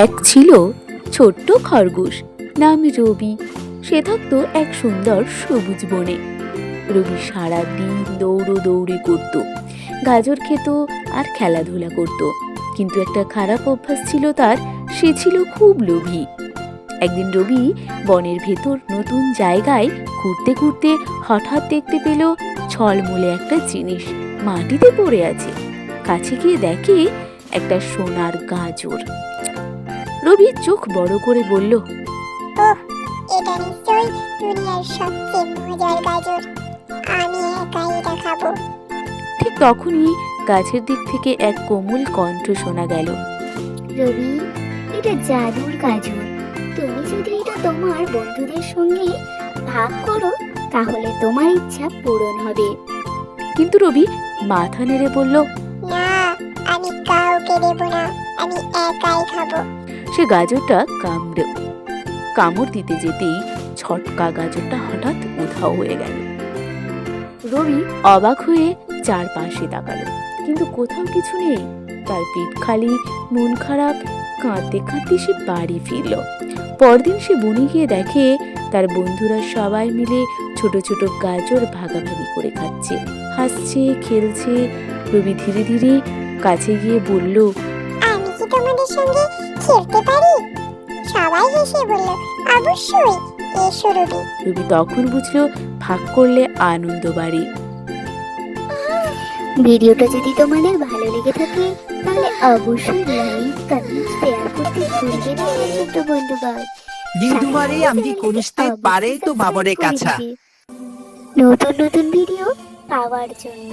এক ছিল ছোট্ট খরগোশ, নাম রবি। সে থাকতো এক সুন্দর সবুজ বনে। রবি সারা দিন দৌড়ো দৌড়ি করত, গাজর খেত আর খেলাধুলা করত। কিন্তু একটা খারাপ অভ্যাস ছিল তার, সে ছিল খুব লোভী। একদিন রবি বনের ভেতর নতুন জায়গায় ঘুরতে ঘুরতে হঠাৎ দেখতে পেল ছলমূলে একটা জিনিস মাটিতে পড়ে আছে। কাছে গিয়ে দেখে একটা সোনার গাজর। রবি চোখ বড় করে বলল এটা নিশ্চয়ই দুনিয়ার সবচেয়ে মজার গাজর। আমি একাই এটা খাব। ঠিক তখনই গাছের দিক থেকে এক কোমল কণ্ঠ শোনা গেল রবি এটা জাদুর গাজর। তুমি যদি এটা তোমার বন্ধুদের সঙ্গে ভাগ করো তাহলে তোমার ইচ্ছা পূরণ হবে। কিন্তু রবি মাথা নেড়ে বলল না আমি কাউকে দেব না। আমি একাই খাব। সে গাজরটা কামড়ে কামড় দিতে যেতেই ছটকা গাজরটা হঠাৎ উধাও হয়ে গেল। রবি অবাক হয়ে চারপাশে তাকালো। কিন্তু কোথাও কিছু নেই। তার পেট খালি, মন খারাপ, কাঁদতে কাঁদতে সে বাড়ি ফিরল। পরদিন সে বনে গিয়ে দেখে তার বন্ধুরা সবাই মিলে ছোট ছোট গাজর ভাগাভাগি করে খাচ্ছে। হাসছে, খেলছে। রবি ধীরে ধীরে কাছে গিয়ে বলল তোমাদের সঙ্গে খেলতে পারি? সবাই হেসে বলল অবশ্যই এসো রবি। রবি তখন বুঝলো ভাগ করলে আনন্দ বাড়ে। ভিডিওটা যদি তোমাদের ভালো লেগে থাকে তাহলে অবশ্যই লাইক কমেন্ট শেয়ার করতে ভুলবে না ছোট্ট বন্ধুগণ নির্দুমারে আমি কনিষ্ঠে পারে তো বাবরে কাছা? নতুন নতুন ভিডিও পাওয়ার জন্য।